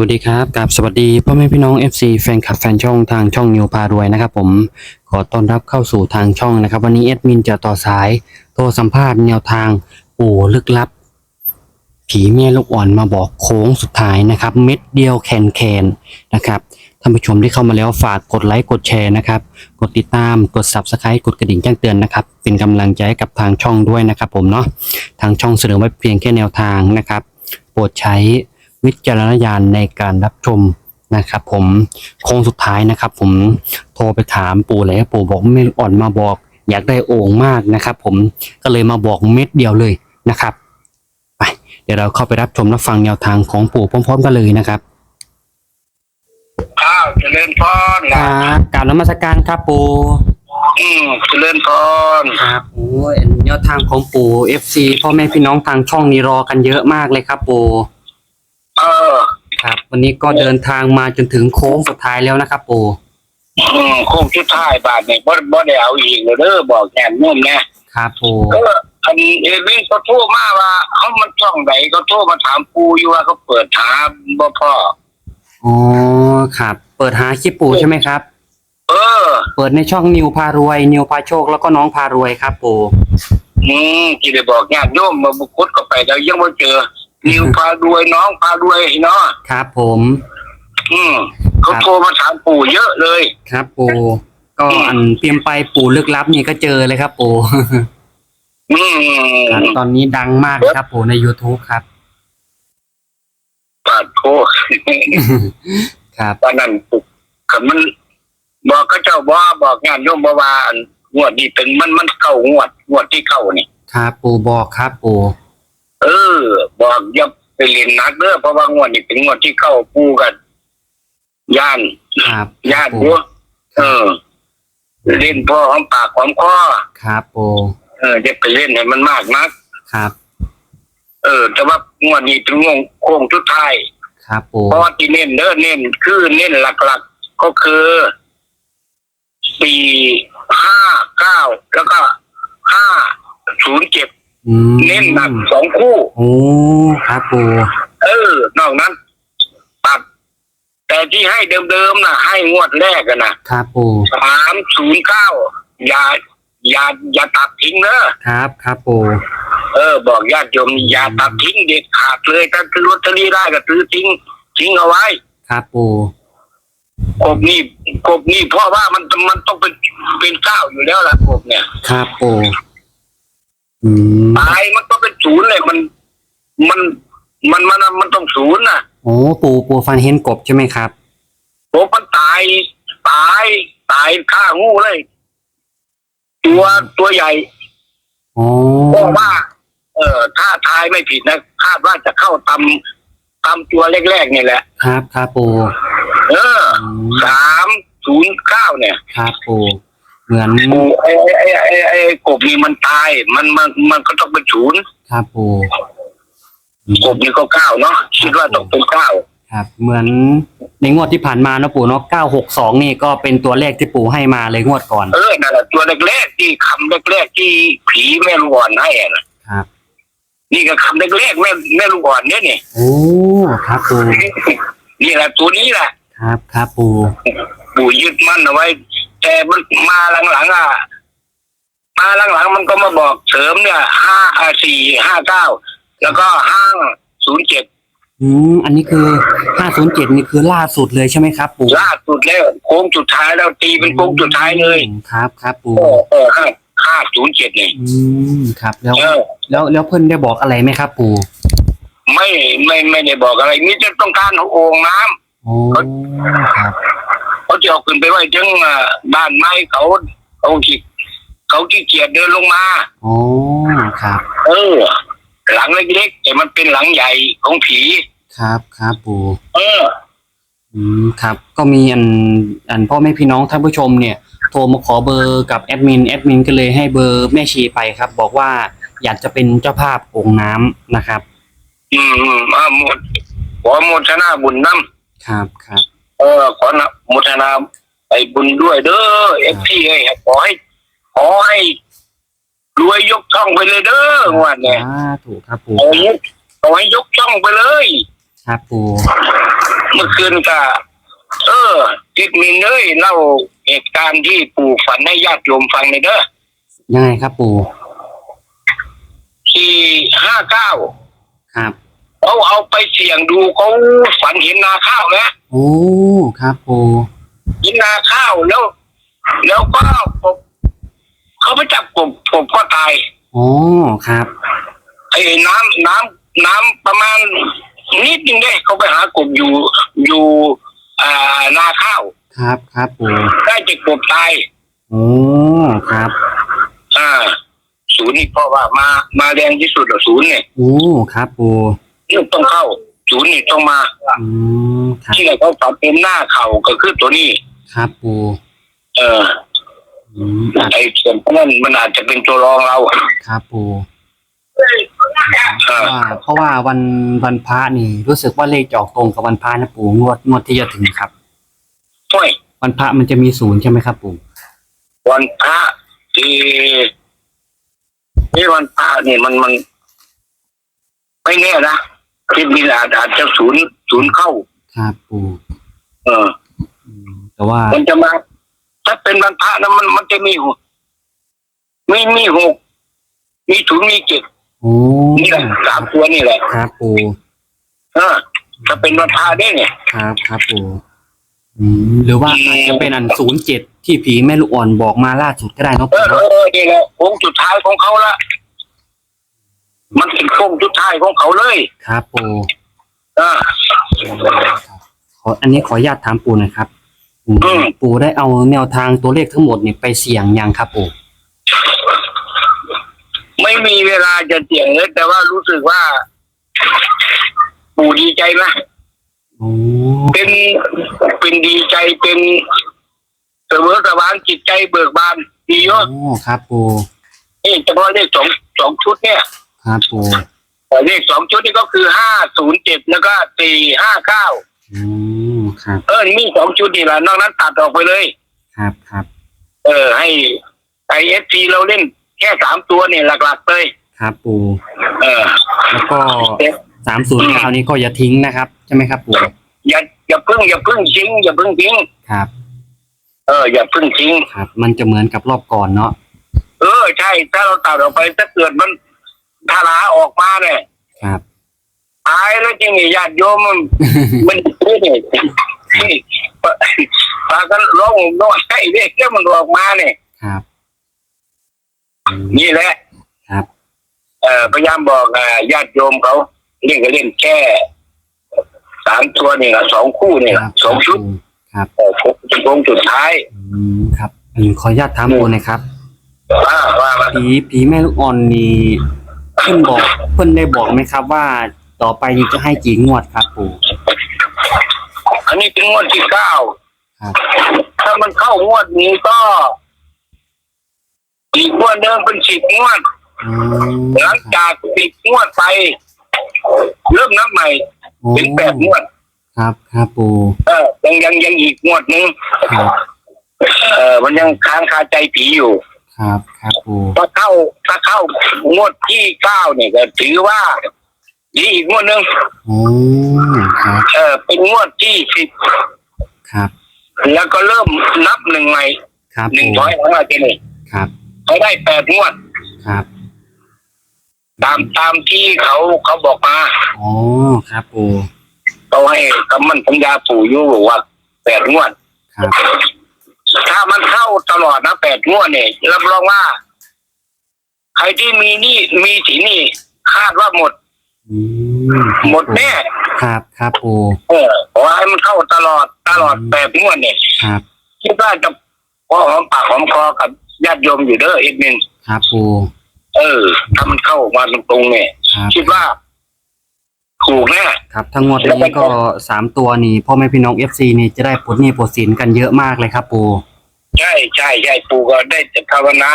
วัสดีครับกับสวัสดีพ่อแม่พี่น้อง FC แฟนคลับแฟนช่องทางช่องนิวพารวยนะครับผมขอต้อนรับเข้าสู่ทางช่องนะครับ วันนี้แอดมินจะต่อสายโทรสัมภาษณ์แนวทางปู่ลึกลับ ผีแม่ลูกอ่อนมาบอกโค้งสุดท้ายนะครับ เม็ดเดียวแคนแคนๆนะครับท่านผู้ชมที่เข้ามาแล้วฝากกดไลค์กดแชร์นะครับ กดติดตามกด Subscribe กดกระดิ่งแจ้งเตือนนะครับ เป็นกำลังใจให้กับทางช่องด้วยนะครับผมเนาะทางช่องเสนอไว้เพียงแค่แนวทางนะครับ โปรดใช้ วิจารณญาณในการรับชมนะครับ ผมโค้งสุดท้ายนะครับ ผมโทรไปถามปู่เลยปู่บอกไม่อ่อนมาบอก อยากได้โอ่งมากนะครับ ผมก็เลยมาบอกเม็ดเดียวเลยนะครับไปเดี๋ยวเราเข้าไปรับชมรับฟังแนวทางของปู่พร้อม ๆ กันเลยนะครับข้าวเจริญพรคนะรับกราบนมัสการครับปู่อืมเจริญพรครับโอ้ยแนวทางของปู่ FC พ่อแม่พี่น้องทางช่องนี้รอกันเยอะมากเลยครับปู่ เออครับ วันนี้ก็เดินทางมาจนถึงโค้งสุดท้ายแล้วนะครับ ปู่อืมโคงชุดท้ายบาทเนี่ยบ่บ่ได้เอาอีกเลยเด้อบอกแกนนุ่มนะครับปู่เอออันเอวินเขาโทรมาว่าเขามันช่องไหนเขาโทรมาถามปูอยู่ว่าเขาเปิดหาบ่พ่ออ๋อครับ เปิดหาคลิปปู่ใช่ไหมครับ เออ เปิดในช่องนิวพารวย นิวพาโชคแล้วก็น้องพารวยครับ ปู่อืมที่ได้บอกญาติโยมมาบุกคุดก็ไปแล้วยังไม่เจอ นิวพาด้วยน้องพาด้วยเนาะครับผม อืมเขาโทรมาถามปู่เยอะเลย ครับ ปู่ก็อันเตรียมไปปู่ลึกลับนี่ก็เจอเลยครับ ปู่อืมครับตอนนี้ดังมากครับ ปู่ใน YouTube ครับปาดโทครับตอนนั้นปุกขันมัน บอกก็เจ้าบ่บอกงานโยมบ่ว่าอันงวดนี้เป็นมันมันเก่างวดงวดที่เก่านี่ครับ ปู่บอกครับ ปู่ เออ บอกอย่าไปเรียนหนักเด้อเพราะว่างวดนี้เป็นงวดที่เก่าปูกัน ย่านครับย่านปู่อยู่เออ เล่นพ่อหอมปากหอมคอครับปู่เออจะไปเล่นให้มันมากนัก ครับ เออ แต่ว่างวดนี้เป็นงวงโค้งทุดท้ายครับปู่เพราะว่าที่เน้นเด้อเน้นคือเน้นหลักๆก็คือสี่ห้าเก้าแล้วก็ห้าศูนย์เจ็ด อืมเน้นหนักสองคู่ โอ้ครับปู่เออ นอกนั้น ตัด แต่ที่ให้เดิมๆนะให้งวดแรกอะนะครับปู่สามศูนย์เก้าอย่า อย่า อย่าตัดทิ้งเนอะครับครับปู่เออ บอกญาติโยมอย่าตัดทิ้งเด็ดขาดเลยถ้าซื้อลอตเตอรี่ได้ก็ซื้อทิ้งทิ้งเอาไว้ครับปู่กบนี่กบนี่เพราะว่ามันมันต้องเป็นเป็นเก้าอยู่แล้วล่ะกบเนี่ย ครับปู่อืม ตายมันก็เป็นศูนย์เลยมัน มันมันมันมันต้องศูนย์น่ะโอ้ปู่ปู่ฟันเห็นกบใช่ไหมครับกบมันตายตายตายฆ่างูเลย ตัวตัวใหญ่โอ้เพราะว่า เออถ้าทายไม่ผิดนะคาดว่าจะเข้าตำตำตัวแรกๆนี่แหละ ครับครับปู่เอออืมสามศูนย์เก้าเนี่ย ครับปู่ เหมือนปูไอ้ไอ้ไอ้ไอ้ไอ้กบนี่มันตาย มันมันมันก็ต้องเป็นศูนย์ครับปู่อืมกบนี่ก็เก้าเนาะคิดว่าต้องเป็นเก้าครับ เหมือนในงวดที่ผ่านมานะปู่เนาะ962นี่ก็เป็นตัวเลขที่ปู่ให้มาเลยงวดก่อน เออนั่นแหละตัวแรกๆที่คำแรกๆที่ผีแม่ลูกอ่อนให้อะนะครับ นี่ก็คำแรกๆแม่แม่ลูกอ่อนเนี่ยนี่โอ้ครับปู่นี่แหละตัวนี้แหละครับครับปู่ปู่ยึดมั่นเอาไว้ แต่มันมาหลังๆอะ มาหลังๆมันก็มาบอกเสริมเนี่ยห้าอ่าสี่ห้าเก้าแล้วก็ห้าศูนย์เจ็ดอืมอันนี้คือ507นี่คือล่าสุดเลยใช่ไหมครับปู่ล่าสุดแล้วโค้งสุดท้ายแล้วตีเป็นโค้งสุดท้ายเลยอืมครับครับปู่เออเออห้าห้าศูนย์เจ็ดนี่อืมครับ แล้วเออ แล้วแล้วเพิ่นได้บอกอะไรไหมครับปู่ไม่ไม่ไม่ได้บอกอะไรนี่จะต้องการโอ่งน้ำ โอ้ครับ เขาจะเอาขึ้นไปไว้จังอ่าบ้านไม้เขาเขาขี้เขาขี้เกียจเดินลงมาโอ้ครับ เออ หลังเล็กๆแต่มันเป็นหลังใหญ่ของผีครับครับปู่เออ อืมครับ ก็มีอันอันพ่อแม่พี่น้องท่านผู้ชมเนี่ย โทรมาขอเบอร์กับแอดมินแอดมินก็เลยให้เบอร์แม่ชีไปครับ บอกว่าอยากจะเป็นเจ้าภาพโอ่งน้ำนะครับ อืมอืมอ่าหมดขอโมทนาบุญน้ครับครับำ เออขอนะโมทนาไปบุญด้วยเด้อเอฟซีไอ้ขอให้ขอให้รวยยกช่องไปเลยเด้องวันเนี่ยอ่าถูกครับปู่ขอให้ขอให้ยกช่องไปเลย ครับปูเมื่อคืนก็เออทิดมินเอ้ยเล่าเหตุการณ์ที่ปู่ฝันให้ญาติโยมฟังในอยเด้อยังไงครับปูที่ห้าเก้าครับ เขาเอาไปเสี่ยงดูเขาฝันเห็นนาข้าวนะโอ้ครับปูเห็นนาข้าวแล้ว แล้วก็กบเขาไปจับกบกบก็ตายโอ้ครับไอ้น้ำน้ำน้ำประมาณนิดนึงเด้เขาไปหากบอยู่อยู่อ่านาข้าวครับครับปูได้จะกบตายโอ้ครับอ่าศูนย์นี่เพราะว่ามามาแรงที่สุดอะศูนย์เนี่ยโอ้ครับปู นี่ต้องเข้าศูนย์นี่ต้องมา อืมครับที่ไหนเขาฝันเป็นหน้าเข่าก็คือตัวนี้ ครับปูเอออืมครับไอ้ส่วนพวกนั้นมันอาจจะเป็นตัวรองเรา ครับปูเอเพราะอว่าเพราะว่าวันวันพระนี่ รู้สึกว่าเลขจะออกตรงกับวันพระนะปูงวดงวดที่จะถึงครับห้วยวันพระมันจะมีศูนย์ใช่ไหมครับปูวันพระที่นี่วันพระนี่มันมัน ไม่แน่นะ ที่มีอาจอาจจะศูนย์ศูนย์เข้า ครับปูเออ อืมแต่ว่ามันจะมา ถ้าเป็นวันพระนะมันมันจะมีหกมีมีหกมีศูนย์มีเจ็ดโอ้นี่แหละสามตัวนี่แหละครับปูเออถ้าเป็นวันพระได้เนี่ย ครับครับปูอืมหรือว่าอาจจะเป็นอันศูนย์เจ็ดที่ผีแม่ลูกอ่อนบอกมาล่าสุดก็ได้เนาะเอปูอเอเนาะอเออนี่แหละโค้งสุดท้ายของเขาละ มันเป็นโค้งสุดท้ายของเขาเลย ครับปูเออ ขออันนี้ขออนุญาตถามปูหนะครับอืมอืม ปูได้เอาแนวทางตัวเลขทั้งหมดนี่ไปเสี่ยงยังครับปูไม่มีเวลาจะเสี่ยงเลย แต่ว่ารู้สึกว่า ปู่ดีใจนะโอ้เป็นเป็นดีใจเป็นเสมอสวานจิตใจเบิกบานดีเยอะโอ้ครับปูนี่เฉพาะเลขสองสองชุดเนี่ย ครับปูแต่เลขสองชุดนี่ก็คือห้าศูนย์เจ็ดแล้วก็สี่ห้าเก้าอืมครับเออมีสองชุดนี่แหละนอกนั้นตัดออกไปเลย ครับครับ เออ ให้ไอเอฟซีเราเล่นแค่สามตัวเนี่ยหลักๆเลยครับปูเออ แล้วก็เอ๊ะสามศูนย์เก้านี้ก็อย่าทิ้งนะครับ ใช่ไหมครับปูอย่าอย่าเพิ่งอย่าเพิ่งทิ้งอย่าเพิ่งทิ้งครับ เออ อย่าเพิ่งทิ้งครับ มันจะเหมือนกับรอบก่อนเนาะเออใช่ ถ้าเราตัดออกไปถ้าเกิดมัน ทาราออกมาเนี่ยครับตายแล้วจริงๆญาติโยมมันมันพูดเนี่ยพากันร้องร้องไห้เรียกแล้วมันออกมาเนี่ยครับอืมนี่แหละ ครับ เอ่อพยายามบอกอ่าญาติโยมเขาเล่นก็เล่นแค่สามตัวนี่แหละสองคู่นี่แหคละรับสองชุด ครับเออจนโค้งสุดท้ายอืมครับอืมขออนุญาตถามปูหนะครับว่าว่าว่าผีผีแม่ลูกอ่อนนี่เพิ่นบอกเพิ่นได้บอกไหมครับว่าต่อไปนี้จะให้กี่งวดครับปู่อันนี้เป็นงวดที่เก้าครับถ้ามันเข้างวดนี้ก็ อีกงวดเดิมเป็นสิบงวดอืมหลังจากสิบงวดไป เริ่มนับใหม่โอ้เป็นแปดงวด ครับครับปู่เออยังยังยังอีกงวดหนึงครับ เออมันยังค้างคาใจผีอยู่ ครับครับปู่ถ้าเข้าถ้าเข้างวดที่เก้าเนี่ยก็ถือว่าดีอีกงวดหนึ่งโอ้ครับเออเป็นงวดที่สิบครับแล้วก็เริ่มนับหนึ่งใหม่ครับหนึ่งปู่ร้อยของเราจะนี่ครับเขาได้แปดงวดครับ ตามตามที่เขาเขาบอกมาโอ้ครับปู่เขาให้คำมันสัญญาปู่อยู่บอกว่าแปดงวดครับ ถ้ามันเข้าตลอดนะแปดงวดเนี่ยรับรองว่า ใครที่มีหนี่มีสินนี่คาดว่าหมด อืมหมดแน่ครับครับปู่เออขอให้มันเข้าตลอดตลอดแปดงวดเนี่ยครับคิดว่าจะพอหอมปากหอมคอกับญาติโยมอยู่เด้ออีกนินครับปู่เออถ้ามันเข้ามาตรงๆเนี่ย ครับคิดว่า ถูกแน่ครับทั้งงวดนี้ก็สามตัวนี่พ่อแม่พี่น้องเอฟซีนี่จะได้ปลดหนี้ปลดสินกันเยอะมากเลยครับปู่ใช่ใช่ใช่ปู่ก็ได้แต่ภาวนา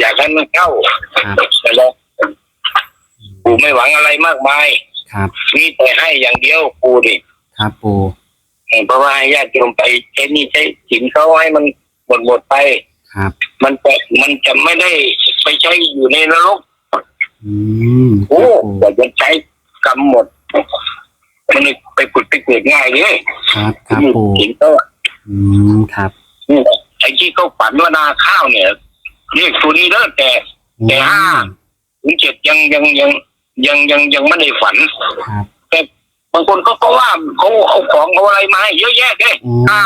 อยากให้มันเข้าครับแต่แล้วปู่ไม่หวังอะไรมากมาย ครับมีแต่ให้อย่างเดียวปู่ดิครับปู่เพราะว่าให้ญาติโยมไปใช้หนี่ใช้สินเขาให้มันหมดหมดๆไปครับ มันจะมันจะไม่ได้ไปใช้อยู่ในนรก อืมคโอ้รับปู่แต่จะใช้ กรรมหมด มันเลยไปผุดไปเกิดง่ายเลยครับครับปู่เห็นก็อืมครับนี่แหละไอ้ที่เขาฝันว่านาข้าวเนี่ยเรียกตัวนี้เลิกแต่ แต่ห้าถึงเจ็ดยังยังยังยังยังยังไม่ได้ฝันครับแต่บางคนก็เพราะว่าเขาเอาของเอาอะไรมาให้เยอะแยะเลยโอ้ห้า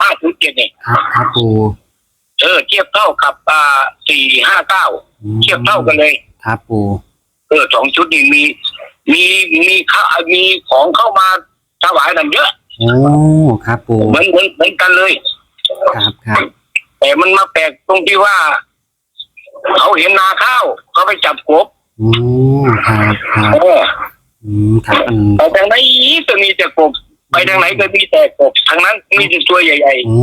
ห้าถึงเจ็ดเนี่ยครับครับปู่เออเทียบเท่ากับอ่าสี่ห้าเก้าอืมเทียบเท่ากันเลย ครับปู่เออสองชุดนี้มี มีมีข้ามีของเข้ามาถวายนั่นเยอะโอ้ครับปู่เหมือนเหมือนเหมือนกันเลยครับครับแต่มันมาแปลกตรงที่ว่า เขาเห็นนาข้าวเขาไปจับกบโอ้ครับครับเอออืมครับอันไปทางไหนก็มีแต่กบไปทางไหนก็มีแต่กบทางนั้นมีแต่ตัวใหญ่โอ้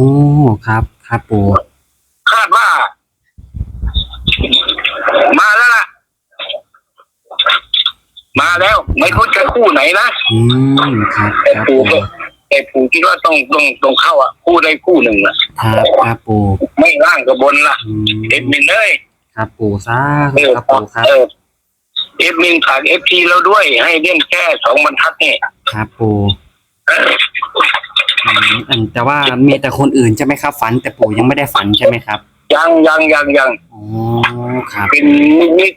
ครับ ครับปู่ๆคาดว่า มาแล้วล่ะ มาแล้วไม่รู้จะคู่ไหนนะอืมครับแต่ครับปู่ปู่ก็แต่ปู่คิดว่าต้องต้องต้องเข้าอะคู่ใดคู่หนึ่งอะครับครับปู่ไม่ล่างกับบนละอืมเอ็ดมินเลยครับปู่ซาเออครับปู่ครับ เออเอ็ดมินฝากเอฟทีเราด้วย ให้เล่นแค่สองบรรทัดเนี่ยครับปู่เอออืมอันแต่ว่ามีแต่คนอื่นใช่ไหมครับ ฝันแต่ปู่ยังไม่ได้ฝันใช่ไหมครับ ยังยังยังยังอ๋อครับ เป็นนิมิต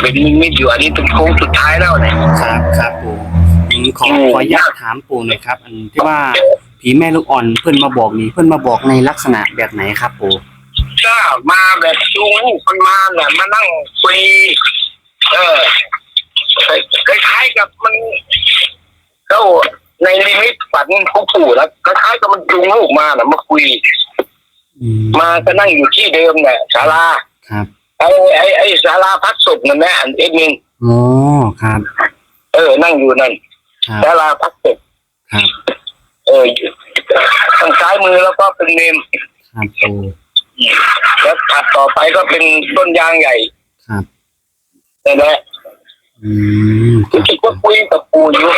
เป็นนิมิตอยู่อันนี้เป็นโค้งสุดท้ายแล้วเนี่ยครับครับปู่อืมขออืมขออนุญาตถามปู่หน่อยครับ อันที่ว่าผีแม่ลูกอ่อนเพื่อนมาบอกนี่เพื่อนมาบอกในลักษณะแบบไหนครับปู่ก็มาแบบจูงลูกมันมาเนี่ยมานั่งคุยเออคล้ายๆกับมันเขาในนิมิตฝันเขาปู่แล้วคล้ายๆกับมันจูงลูกมาน่ะมาคุยอื มมาก็นั่งอยู่ที่เดิมเนี่ยศาลาครับ ไอ้ไอ้ไอ้ศาลาพักศพนั่นแหละอันเอ็ดมินอ๋อครับ เออ นั่งอยู่นั่นครับศาลาพักศพครับ เอออยู่ทางซ้ายมือแล้วก็เป็นเมมครับปู่แล้วถัดต่อไปก็เป็นต้นยางใหญ่ ครับนั่นแหละอืมคคือรับคิดว่าคุยกับปู่อยู่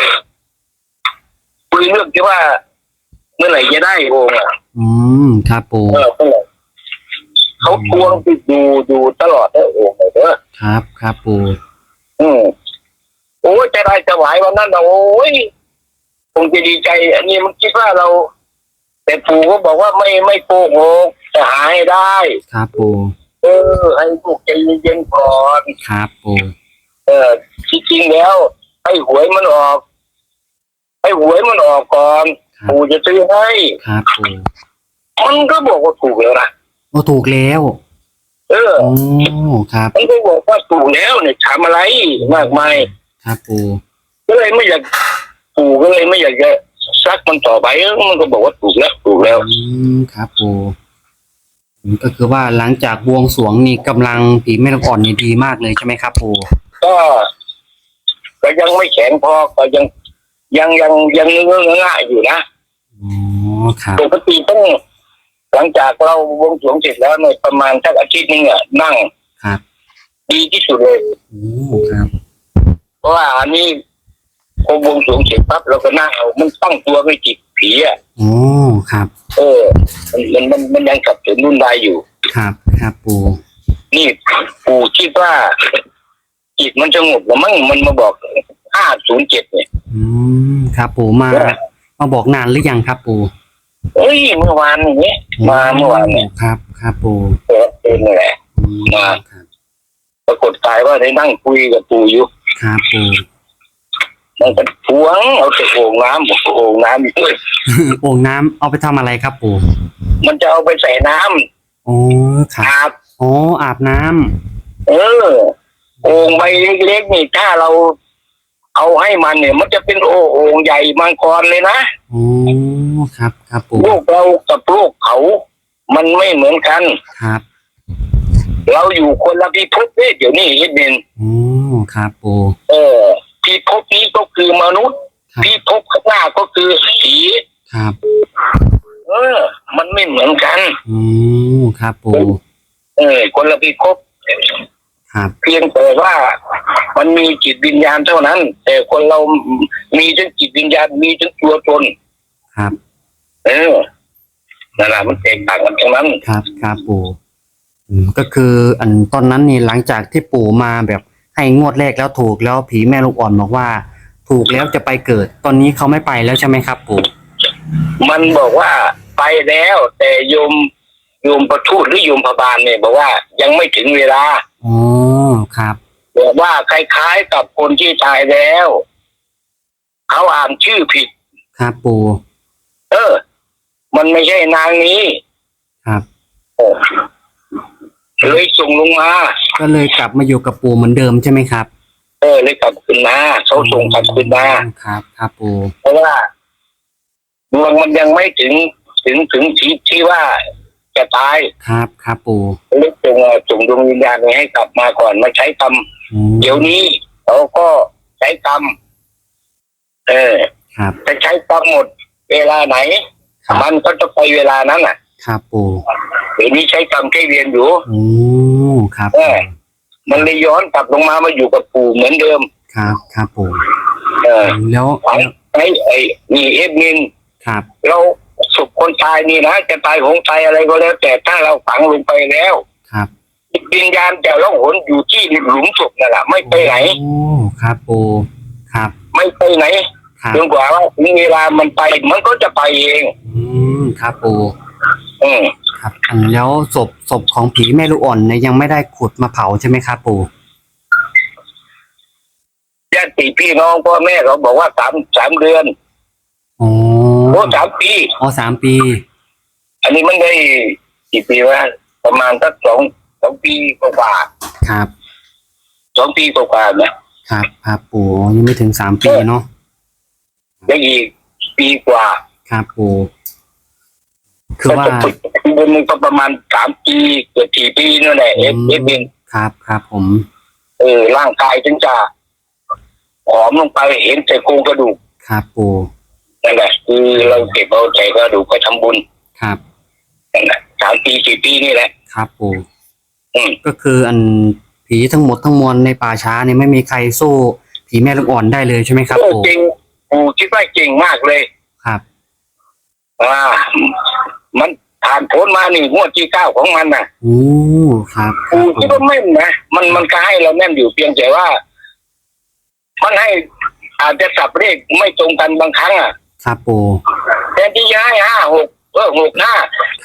คุยเรื่องที่ว่า เมื่อไหร่จะได้โองค์อะ อืม ครับปู่เออเมื่อไหร่เขาทวงไปดูดูตลอดเด้อโองค์เลยเด้อครับ ครับปู่อืมโอ้ยจะได้จะไหววันนั้นนะโอ้ยคงจะดีใจ อันนี้มันคิดว่าเรา แต่ปู่ก็บอกว่าไม่ไม่โกหกจะหาให้ได้ ครับปู่เออ ให้พวกใจเย็นๆก่อน ครับปู่เออที่จริงแล้ว ให้หวยมันออก ให้หวยมันออกก่อน ครับปู่จะซื้อให้ครับปู่มันก็บอกว่าถูกแล้วนะโอ้ถูกแล้วเออโอ้ครับมันก็บอกว่าถูกแล้วเนี่ยทำอะไรมากมายครับปู่ก็เลยไม่อยากปู่ก็เลยไม่อยากจะซักมันต่อไปเออมันก็บอกว่าถูกแล้วถูกแล้วอืมครับปู่อืมก็คือว่าหลังจากบวงสรวงนี่กำลังผีแม่ลูกอ่อนนี่ดีมากเลยใช่ไหมครับปู่ก็ก็ยังไม่แข็งพอก็ยัง ยังยังยังเงื้อง่ายอยู่นะอ๋อครับปกติต้องหลังจากเราบวงสรวงเสร็จแล้วในยประมาณสักอาทิตย์หนึงอะนั่งครับดีที่สุดเลยโอ้ครับ เพราะว่าอันนี้พอบวงสรวงเสร็จปั๊บเราก็นั่งเอามันตั้งตัวไม่จิตผีอะโอ้ครับ เออ มันมันมันมันยังกลับถึงรุ่นได้อยู่ ครับ ครับปู่นี่ปู่คิดว่า จิตมันสงบแล้วมั้งมันมาบอกห้าศูนย์เจ็ดเนี่ย อืมครับปู่มามาบอกนานหรือยังครับปู่เฮ้ยเมื่อวานอย่างเงี้ยมาเมื่อวานเนี่ยครับ ครับปู่เออเองนี่แหละ อืมมา ครับ ปรากฏกายว่าได้นั่งคุยกับปู่อยู่ครับปู่ มันก็ทวงเอาแต่โอ่งน้ำบอกโอ่งน้ำอยู่ด้วยโอ่งน้ำเอาไปทำอะไรครับปู่มันจะเอาไปใส่น้ำโอ้ครับอาบโอ้อาบน้ำเออ โอ่งใบเล็กๆนี่ถ้าเราเอาให้มันเนี่ย มันจะเป็นโอ่งโอ่งใหญ่มังกรเลยนะโอ้ครับ ครับปู่ลูกเรากับลูกเขา มันไม่เหมือนกันครับ เราอยู่คนละพิภพเนี่ยเดี๋ยวนี้เฮ็ดเป็นโอ้ครับปู่เออพิภพนี้ก็คือมนุษย์ครับพิภพข้างหน้าก็คือผีครับเออ มันไม่เหมือนกัน โอ้ครับปู่เออคนละพิภพ ครับเพียงแต่ว่ามันมีจิตวิญญาณเท่านั้น แต่คนเรามีทั้งจิตวิญญาณมีทั้งตัวตนครับ เออนั่นแหละมันแตกต่างกันตรงนั้นครับครับปู่อืมก็คืออันตอนนั้นนี่หลังจากที่ปู่มาแบบให้งวดแรกแล้วถูกแล้วผีแม่ลูกอ่อนบอกว่า ถูกแล้วจะไปเกิด ตอนนี้เขาไม่ไปแล้วใช่ไหมครับ ปู่มันบอกว่าไปแล้ว แต่โยมโยมประทูตหรือโยมพบาลเนี่ยบอกว่ายังไม่ถึงเวลา อ๋อครับบอกว่าคล้ายๆกับคนที่ตายแล้ว เขาอ่านชื่อผิด ครับปู่เออ มันไม่ใช่นางนี้ ครับโอ้เลยส่งลงมา ก็เลยกลับมาอยู่กับปู่เหมือนเดิมใช่ไหมครับ เออ เลยกลับคืนมาเขาส่งกลับคืนมาครับ ครับปู่เพราะว่าดวงมันยังไม่ถึงถึงถึงที่ที่ว่า จะตายครับ ครับปู่เลยส่งเอ่อส่งดวงวิญญาณไปให้กลับมาก่อนมาใช้กรรมอืมเดี๋ยวนี้เขาก็ใช้กรรมเออครับ จะใช้กรรมหมดเวลาไหน ครับ มันก็จะไปเวลานั้นอะครับปู่เดี๋ยวนี้ใช้กรรมแค่เวียนอยู่ โอ้ครับเอปู่อมันเลยย้อนกลับลงมามาอยู่กับปู่เหมือนเดิม ครับครับปู่เออแล้วฝังไอ้ไอ้นี่เอฟมิน ครับ เรา ศพคนตายนี่นะจะตายหงตายอะไรก็แล้ว แต่ถ้าเราฝังลงไปแล้วครับวิญญาณจะล่องหนอยู่ที่หลุมศพนั่นแหละไม่ไปไหนโอ้ครับปู่ครับ ไม่ไปไหนครับจนกว่าว่าถึงเวลามันไปมันก็จะไปเอง อืมครับปู่อืมครับอันแล้วศพศพของผีแม่ลูกอ่อนเนี่ยยังไม่ได้ขุดมาเผาใช่ไหมครับปู่ญาติพี่น้องพ่อแม่เขาบอกว่าสามสามเดือนอ๋อโอ้สามปี อ๋อสามปี อันนี้มันได้กี่ปีวะประมาณสักสองสองปีกว่าครับๆสองปีกว่าๆนะครับครับปู่ยังไม่ถึงสามปีเนาะยังอีกปีกว่า ครับปู่คือว่าก็ตกมันก็ประมาณสามปีเกือบสี่ปีนั่นแหละเอฟเอฟเองครับครับผม เออร่างกายถึงจะผอมลงไปเห็นแต่โครงกระดูก ครับปู่ นั่นแหละคือเราเก็บเอาใจกระดูกไปทำบุญครับนั่นแหละสามปีสี่ปีนี่แหละ ครับปู่อืมก็คืออันผีทั้งหมดทั้งมวลในป่าช้าเนี่ยไม่มีใครสู้ผีแม่ลูกอ่อนได้เลยใช่ไหมครับโอ้ปู่จริงปู่คิดว่าเก่งมากเลยครับอ่ามันผ่านพ้นมานี่งวดที่เก้าของมันน่ะโอ้ครับครัปู่บคิดปู่ว่าแม่นนะมันมันก็ให้เราแม่นอยู่เพียงแต่ว่า มันให้อาจจะสับเลขไม่ตรงกันบางครั้งอะ ครับปู่แทนที่จะให้ห้าหกเออหกห้า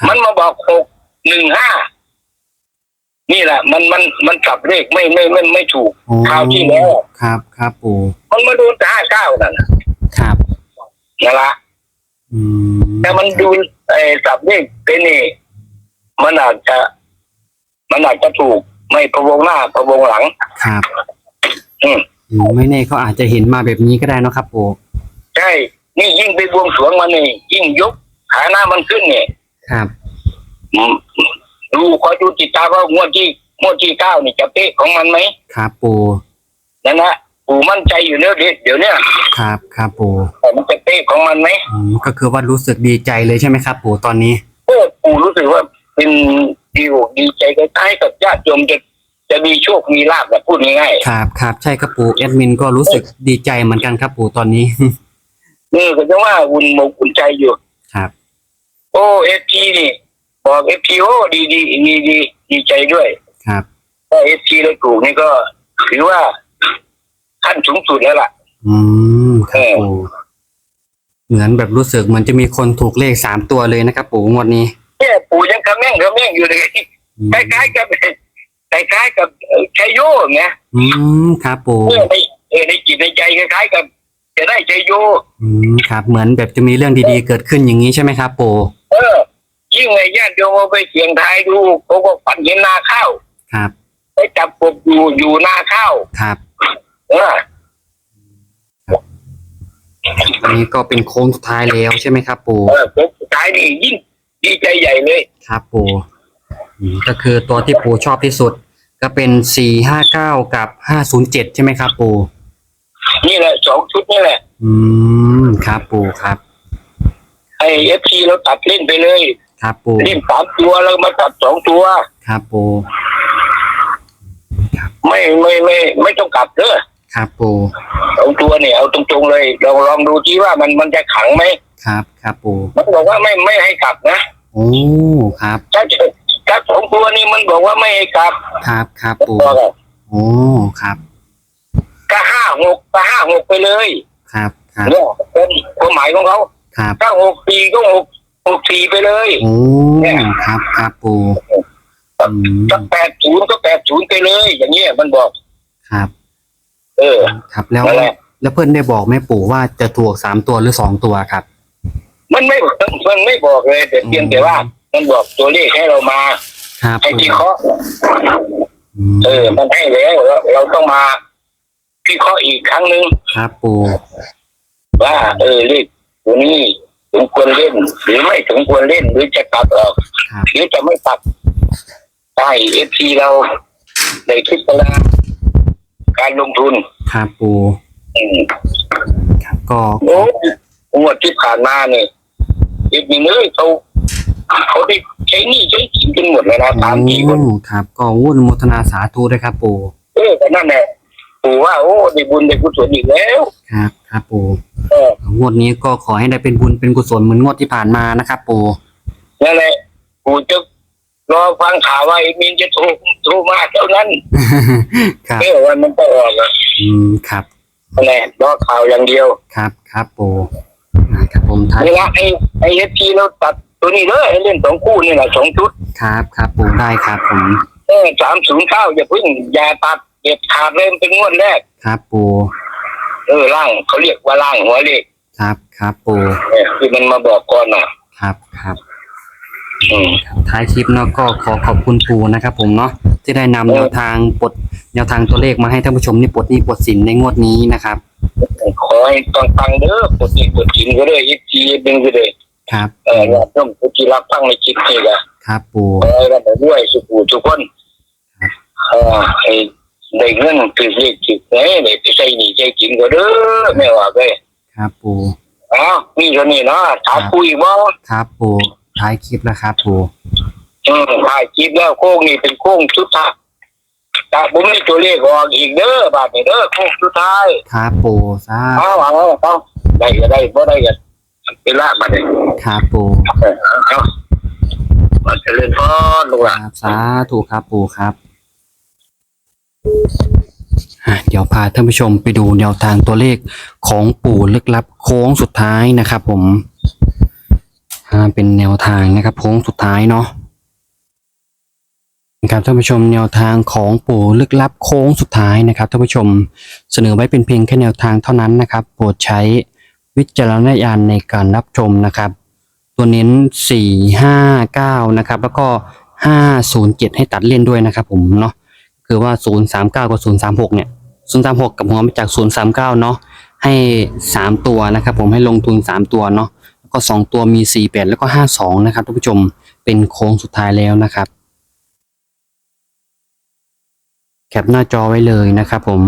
ครับมันมาบอกหกหนึ่งห้านี่แหละ มันมันมันกลับเลขไม่ไม่ไม่ไม่ถูกโอ้คราวที่แล้วครับ ครับปู่มันมาโดนแต่ห้าเก้านั่นน่ะครับนั่นละอืมแต่มันดูไอ้สับเลขเป็นนี่มันอาจจะ มันอาจจะถูกไม่ประวงหน้าประวงหลัง ครับ อืมอืมไม่แน่เขาอาจจะเห็นมาแบบนี้ก็ได้เนอะครับปู่ใช่ นี่ยิ่งไปบวงสรวงมันนี่ยิ่งยกขาหน้ามันขึ้นเนี่ยครับอืมดูคอยดูติดตามว่างวดที่งวดที่เก้านี่จะเป๊ะของมันไหมครับปู่นั่นนะปู่มั่นใจอยู่เนื้อเด็ดเดี๋ยวเนี้ยครับครับปู่แต่มันจะเป๊ะของมันไหมอืมก็คือว่ารู้สึกดีใจเลยใช่ไหมครับ ปู่ตอนนี้เออปู่รู้สึกว่าเป็นดีอกดีใจคล้ายๆกับญาติโยมจะจะมีโชคมีลาภแบบพูดง่ายครับครับใช่ครับปู่แอดมินก็รู้สึกดีใจเหมือนกันครับปู่ตอนนี้ ๆนี่ก็จะว่าอุ่นหมกอุ่นใจอยู่ครับ โอ้เอฟทีนี่ บอกเอฟทีโอ้ดีดีดีดีดีใจด้วย ครับถ้าเอฟทีได้ถูกนี่ก็ถือว่าขั้นสูงสุดแล้วล่ะ อืมครับปู่เหมือนแบบรู้สึกเหมือนจะมีคนถูกเลขสามตัวเลยนะครับปู่งวดนี้แค่ปู่ยังกระแม่งกระแม่งอยู่เลยอืมคล้ายๆกับคล้ายๆกับเอ่อชัยโยไงอืมครับปู่เออในเออในจิตในใจคล้ายๆกับ จะได้ชัยโยอืมครับ เหมือนแบบจะมีเรื่องดีๆ เกิดขึ้นอย่างนี้ใช่ไหมครับ ปู่เออ ยิ่งไอ้ญาติโยมเอาไปเสี่ยงทายดูเขาก็ฝันเห็นนาข้าวครับ ไปจับกบอยู่อยู่นาข้าวครับเอออันนี้ก็เป็นโค้งสุดท้ายแล้วใช่ไหมครับ ปู่เออผมสุดท้ายนี่ยิ่งดีใจใหญ่เลยครับ ปู่อืมก็คือตัวที่ปู่ชอบที่สุด ก็เป็นสี่ห้าเก้ากับห้าศูนย์เจ็ดใช่ไหมครับ ปู่ นี่แหละสองชุดนี่แหละ อืมครับปู่ครับไอ้เอฟซีเราตัดเล่นไปเลยครับปู่เล่นสามตัวแล้วมาตัดสองตัวครับปู่ไม่ไม่ไม่ ไม่ต้องกลับเด้อครับปู่สองตัวเนี่ยเอาตรงๆเลยลองลองดูที่ว่ามันมันจะขังไหมครับครับปู่มันบอกว่าไม่ไม่ให้กลับนะโอ้ครับถ้าถ้าสองตัวนี้มันบอกว่าไม่ให้กลับ ครับครับปู่ตัวก็โอ้ครับ ก็ห้าหกก็ห้าหกไปเลยครับครับเนี่ยเป็นความหมายของเขาครับถ้าหกปีก็หกหกสี่ไปเลยโอ้ครับครับปูอืมถ้าแปดศูนย์ก็แปดศูนย์ไปเลย อย่างเงี้ยมันบอกครับ เออ ครับแล้วนั่นแหละแล้วเพื่อนได้บอกไหมปู่ว่าจะถูกสามตัวหรือสองตัวครับ มันไม่มันไม่บอกเลย แต่เพียงแต่ว่า มันบอกตัวเลขให้เรามาครับให้ปู่พิเคราะห์อืมเออ มันให้แล้วเราเราต้องมา พิเคราะห์อีกครั้งหนึ่งครับปู่ว่าเออเลขตัวนี้สมควรเล่น หรือไม่สมควรเล่นหรือจะตัดออกครับหรือจะไม่ตัดได้เอฟซีเราได้คิดไปแล้วการลงทุนครับปู่อืมครับก็โอ้งวดที่ผ่านมาเนี่ยเอฟซีเลยเขาเขาได้ใช้หนี่ใช้สินกันหมดเลยนะสามสี่คนโอ้ครับ ก็วุ่นโมทนาสาธุด้วยครับปู่เออแต่นั่นแหละ ปู่ว่าโอ้ได้บุญได้กุศลอีกแล้ว ครับ ครับปู่เอองวดนี้ก็ขอให้ได้เป็นบุญเป็นกุศลเหมือนงวดที่ผ่านมานะครับปู่นั่นแหละปู่จะรอฟังข่าวว่าไอ้มินจะโทรโทรมาเท่านั้นครับ เออวันมันก็ออกอะอืมครับ นั่นแหละรอข่าวอย่างเดียวครับ ครับปู่อ่าครับผมท้ายนี่ละไอ้ไอ้เอฟซีเราตัดตัวนี้เลยให้เล่นสองคู่นี่แหละสองชุด ครับ ครับปู่ได้ครับผม เออสามศูนย์เก้าอย่าเพิ่งอย่าตัด เด็ดขาดเลยมันเป็นงวดแรก ครับปู่เออล่างเขาเรียกว่าล่างหัวเลขครับครับปู่เออคือมันมาบอกก่อนน่ะ ครับครับอืม ครับท้ายคลิปเนาะก็ขอขอบคุณปู่นะครับผมเนาะที่ได้นำแนวทางปลดแนวทางตัวเลขมาให้ท่านผู้ชมนี่ปลดหนี้ปลดสินในงวดนี้นะครับขอให้ต้องฟังเด้อกดนี่กดจินก็เลยอีกทีดึงก็เลยครับเออญาติโยมผู้ที่รับฟังในคลิปนี่ก็ ครับปู่ขอให้เราด้วยสุขุทุกคนครับเออให้ ได้เงินคือเลขจิตไหนเนี่ยไปใส่หนี่ใจจินก็เด้อไม่ว่าเลยครับปู่อ้าวมีเท่านี้เนาะถามคุยบ่ครับปู่ท้ายคลิปแล้วครับปู่อืมถ่ายคลิปแล้วโค้งนี่เป็นโค้งสุดท้ายแต่ผมมีตัวเลขออกอีกเด้อบาทนี่เด้อโค้งสุดท้ายครับปู่ทราบเอาเอาเอาได้ก็ได้บ่ได้ก็เป็นละมาเลยครับปู่เอามาเจริญพรลูกคหลานรับสาธุครับปู่ครับอะ เดี๋ยวพาท่านผู้ชมไปดูแนวทางตัวเลขของปู่ลึกลับโค้งสุดท้ายนะครับ ผมเป็นแนวทางนะครับโค้งสุดท้ายเนาะนะครับท่านผู้ชมแนวทางของปู่ลึกลับโค้งสุดท้ายนะครับท่านผู้ชมเสนอไว้เป็นเพียงแค่แนวทางเท่านั้นนะครับโปรดใช้วิจารณญาณในการรับชมนะครับ ตัวเน้น 4 5 9 นะครับ แล้วก็ 507 ให้ตัดเล่นด้วยนะครับผมเนาะ คือว่า 039 กับ 036 เนี่ย 036 กับหัวมาจาก 039 เนาะ ให้ 3 ตัวนะครับผมให้ลงทุน 3 ตัวเนาะ แล้วก็ 2 ตัวมี 48 แล้วก็ 52 นะครับท่านผู้ชม เป็นโค้งสุดท้ายแล้วนะครับ แคปหน้าจอไว้เลยนะครับผม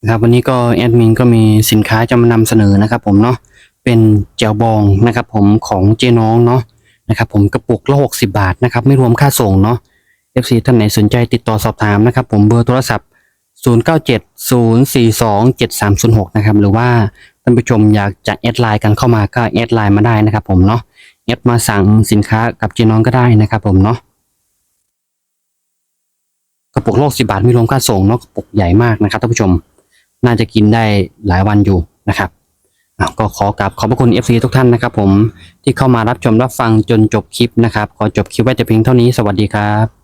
นะครับวันนี้ก็แอดมินก็มีสินค้าจะมานำเสนอนะครับผมเนาะเป็นเจลบองนะครับผมของเจ๊น้องเนาะนะครับผมกระปุกละ60บาทนะครับไม่รวมค่าส่งเนาะ FC ท่านไหนสนใจติดต่อสอบถามนะครับ ผมเบอร์โทรศัพท์ 0970427306 นะครับ หรือว่าท่านผู้ชมอยากจะแอดไลน์กันเข้ามาก็แอดไลน์มาได้นะครับ ผมเนาะแอดมาสั่งสินค้ากับเจน้องก็ได้นะครับผมเนาะกระปุกโละ60บาทไม่รวมค่าส่งเนาะกระปุกใหญ่มากนะครับท่านผู้ชม น่าจะกินได้หลายวันอยู่นะครับก็ขอกราบขอบพระคุณ FC ทุกท่านนะครับผมที่เข้ามารับชมรับฟังจนจบคลิปนะครับ ขอจบคลิปไว้แต่เพียงเท่านี้สวัสดีครับ